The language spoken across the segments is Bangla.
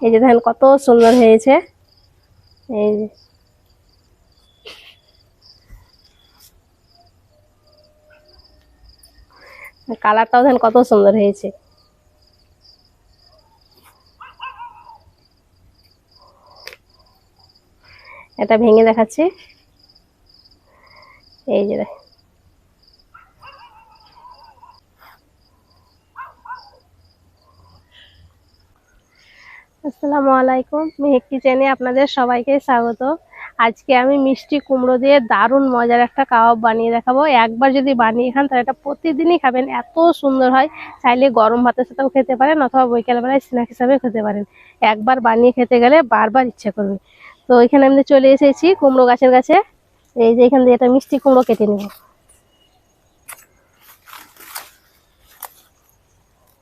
এই যে দেখেন কত সুন্দর হয়েছে। এই যে। কালারটাও দেখেন কত সুন্দর হয়েছে। এটা ভেঙে দেখাচ্ছি। এই যে দেখেন। আসসালামু আলাইকুম। মেহেক কিচেনে আপনাদের সবাইকে স্বাগত। আজকে আমি মিষ্টি কুমড়ো দিয়ে দারুণ মজার একটা কাবাব বানিয়ে দেখাবো। একবার যদি বানিয়ে খান, তাহলে এটা প্রতিদিনই খাবেন। এত সুন্দর হয়। চাইলে গরম ভাতের সাথেও খেতে পারেন অথবা বিকেলবেলায় স্ন্যাক হিসাবে খেতে পারেন। একবার বানিয়ে খেতে গেলে বারবার ইচ্ছে করবে। তো এখানে আমি চলে এসেছি কুমড়ো গাছের কাছে। এই যে এখান দিয়ে একটা মিষ্টি কুমড়ো কেটে নেব।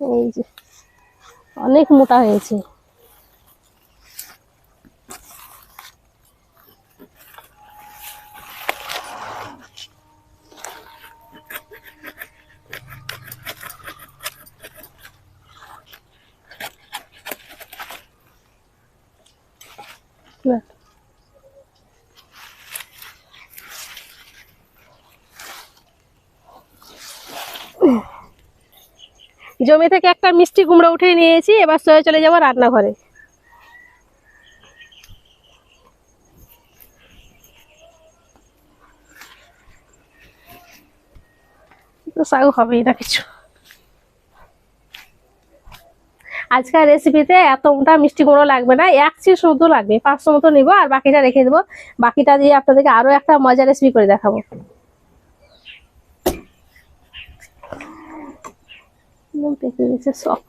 এই যে, অনেক মোটা হয়েছে। জমি থেকে একটা মিষ্টি কুমড়ো উঠে নিয়েছি, এবার সয়ে চলে যাব রান্নাঘরে। শাক হবেই না কিছু। আজকের রেসিপিতে এত মোটা মিষ্টি কুমড়ো লাগবে না, এক চিজ শুধু লাগবে। পাঁচশো মতো নিবো আর বাকিটা রেখে দেবো। বাকিটা দিয়ে আপনাদেরকে আরও একটা মজার রেসিপি করে দেখাবো। একদম পেকে গেছে সব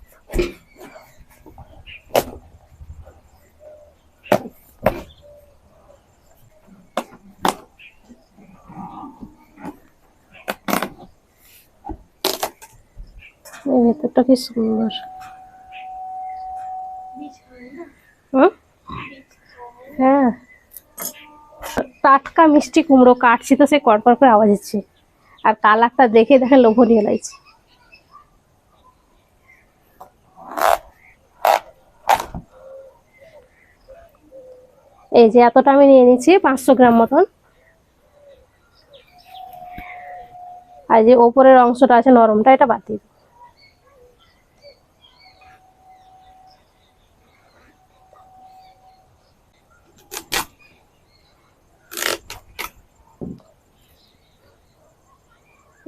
এই ভেতরটা কি সুন্দর? হ্যাঁ টাটকা মিষ্টি কুমড়ো কাটছি তো সে কড়কড় করে আওয়াজ হচ্ছে আর কালারটা দেখে দেখে লোভনীয় লাগছে। এই যে এতটা আমি নিয়ে নিচ্ছি, পাঁচশো গ্রাম মতন। আর যে ওপরের অংশটা আছে নরমটা, এটা দিয়ে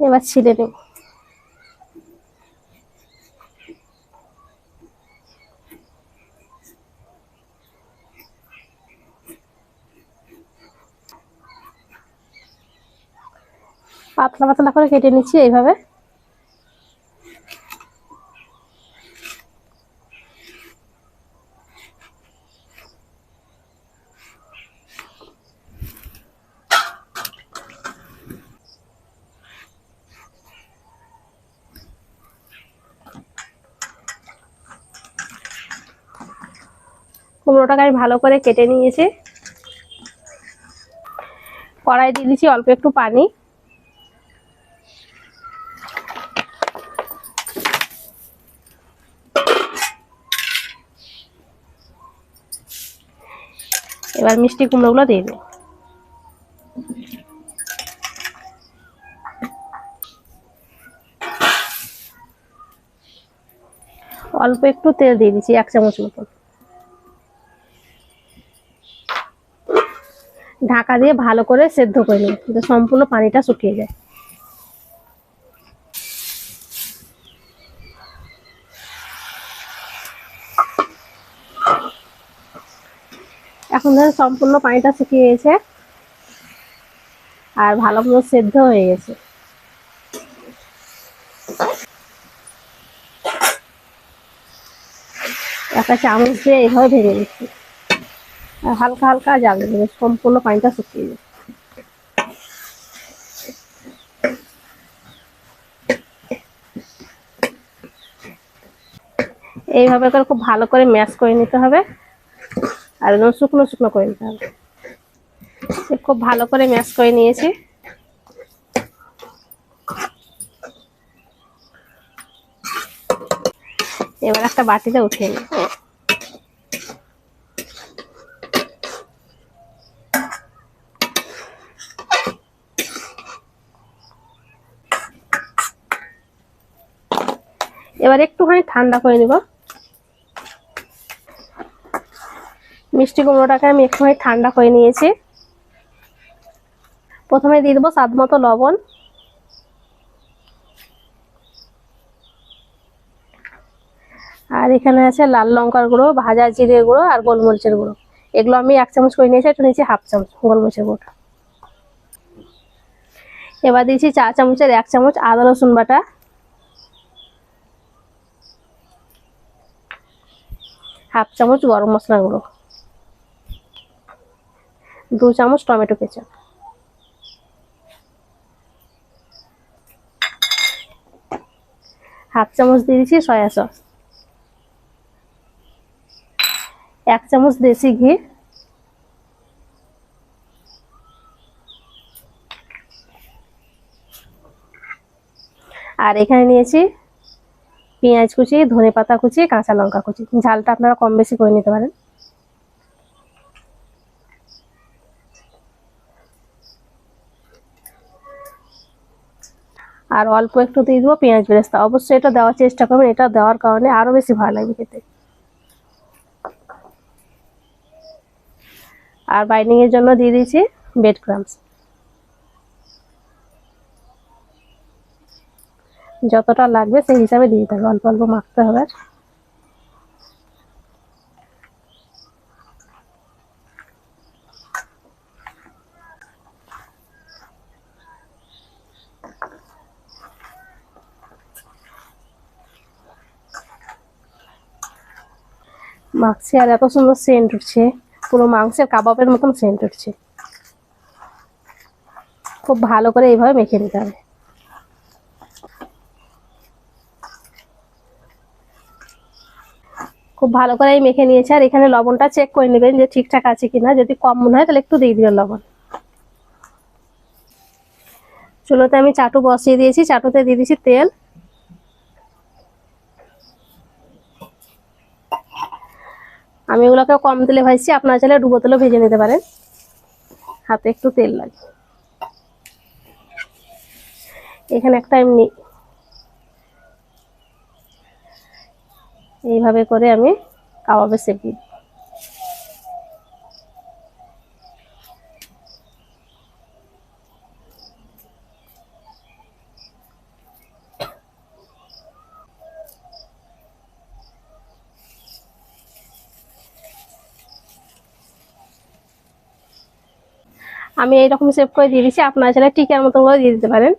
এবার ছিলে নেব। পাতলা পাতলা করে কেটে নিচ্ছি এইভাবে। কুমড়োটাকে আমি ভালো করে কেটে নিয়েছি। কড়াই দিয়ে দিচ্ছি অল্প একটু পানি। এবার মিষ্টি কুমড়োগুলো দিয়ে দিই। অল্প একটু তেল দিয়ে দিচ্ছি, এক চামচ মতন ঢাকা দিয়ে ভালো করে সেদ্ধ করে নিন সম্পূর্ণ পানিটা শুকিয়ে যায়। এখন ধরুন সম্পূর্ণ পানিটা শুকিয়ে গেছে। আর ভালো মতো সেদ্ধ হয়ে গেছে। একটা চামচ দিয়ে এইভাবে ভেঙে দিচ্ছি হালকা হালকা জাল দেবে, সম্পূর্ণ পানিটা শুকিয়ে যাবে। এইভাবে করে খুব ভালো করে ম্যাশ করে নিতে হবে। আর একদম শুকনো শুকনো করে নিতে হবে। খুব ভালো করে ম্যাশ করে নিয়েছি। এবার একটা বাটিতে উঠিয়ে নিই। এবার একটুখানি ঠান্ডা করে নেব। মিষ্টি কুমড়োটাকে আমি একটুখানি ঠান্ডা করে নিয়েছি। প্রথমে দিয়ে দেবো স্বাদ মতো লবণ। আর এখানে আছে লাল লঙ্কার গুঁড়ো, ভাজা জিরে গুঁড়ো আর গোলমরিচের গুঁড়ো। এগুলো আমি এক চামচ করে নিয়েছি, একটু নিয়েছি হাফ চামচ গোলমরিচের গুঁড়ো এবার দিয়েছি চা চামচের এক চামচ আদা, রসুন বাটা। হাফ চামচ গরম মশলা গুঁড়ো। দু চামচ টমেটো কেচাপ। হাফ চামচ দিয়ে দিচ্ছি সয়া সস। এক চামচ দেশি ঘি। আর এখানে নিয়েছি পেঁয়াজ কুচি ধনে পাতা কুচি, কাঁচা লঙ্কা কুচি। ঝালটা আপনারা কম বেশি করে নিতে পারেন। আর অল্প একটু দিয়ে দেবো পেঁয়াজ বেরেস্তা। অবশ্যই এটা দেওয়ার চেষ্টা করবেন, এটা দেওয়ার কারণে আরও বেশি ভালো লাগবে খেতে। আর বাইন্ডিংয়ের জন্য দিয়ে দিয়েছি বেড ক্রামস যতটা লাগবে সেই হিসাবে দিয়ে দিতে হবে, অল্প অল্প মাখতে হবে। মাখছে আর এত সুন্দর সেন্ট উঠছে। পুরো মাংসের কাবাবের মতন সেন্ট উঠছে। খুব ভালো করে এইভাবে মেখে নিতে হবে। খুব ভালো করে এই মেখে নিয়েছে। আর এখানে লবণটা চেক করে নেবেন যে ঠিকঠাক আছে কিনা। যদি কম মনে হয় তাহলে একটু দিয়ে দিবেন লবণ। চুলোতে আমি চাটু বসিয়ে দিয়েছি। চাটুতে দিয়ে দিয়েছি তেল। আমি ওগুলোকে কম তেলে ভাজছি। আপনার চাইলে ডুবো তেলেও ভেজে নিতে পারেন। হাতে একটু তেল লাগে। এখানে একটা এমনি এইভাবে করে আমি কাবাবে সেপ দিই আমি এইরকম সেভ করে দিয়ে দিচ্ছি আপনারা চাইলে টিকার মতো করে দিয়ে দিতে পারেন।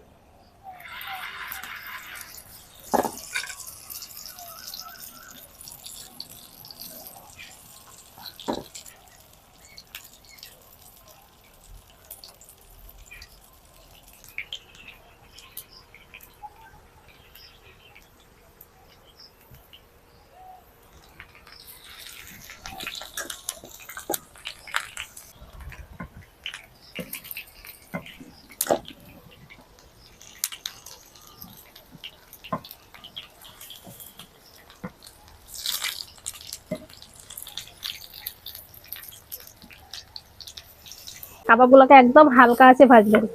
কাবাবগুলোকে একদম হালকা আছে ভাজবেন।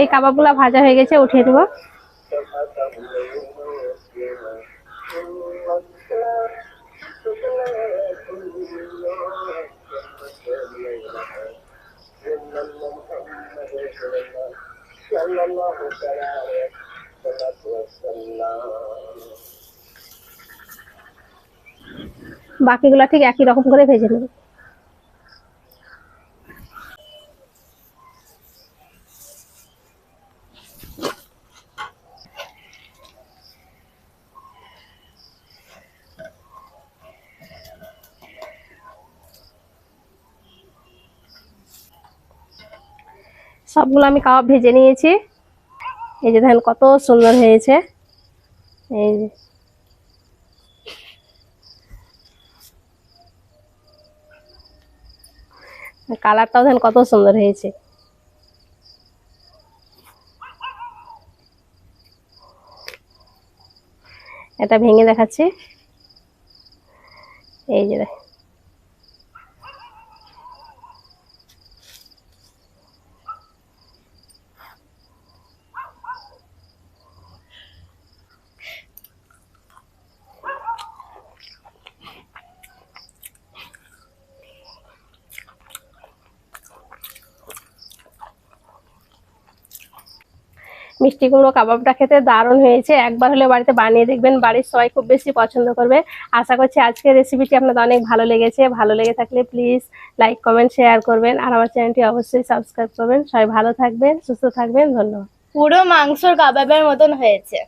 এই কাবাবগুলো ভাজা হয়ে গেছে উঠিয়ে দেবো। বাকিগুলো ঠিক একই রকম করে ভেজে নেব। সবগুলো আমি কাবাব ভেজে নিয়েছি। এই যে দেখেন কত সুন্দর হয়েছে। এই যে। কালারটাও দেখেন কত সুন্দর হয়েছে। এটা ভেঙে দেখাচ্ছি। এই যে দেখ মিষ্টি কুমড়ো কাবাবটা খেতে দারুণ হয়েছে। একবার হলে বাড়িতে বানিয়ে দেখবেন, বাড়ির সবাই খুব বেশি পছন্দ করবে। আশা করছি আজকের রেসিপিটি আপনাদের অনেক ভালো লেগেছে। ভালো লেগে থাকলে প্লিজ লাইক কমেন্ট শেয়ার করবেন। আর আমার চ্যানেলটি অবশ্যই সাবস্ক্রাইব করবেন। সবাই ভালো থাকবেন, সুস্থ থাকবেন। ধন্যবাদ। পুরো মাংসর কাবাবের মতন হয়েছে।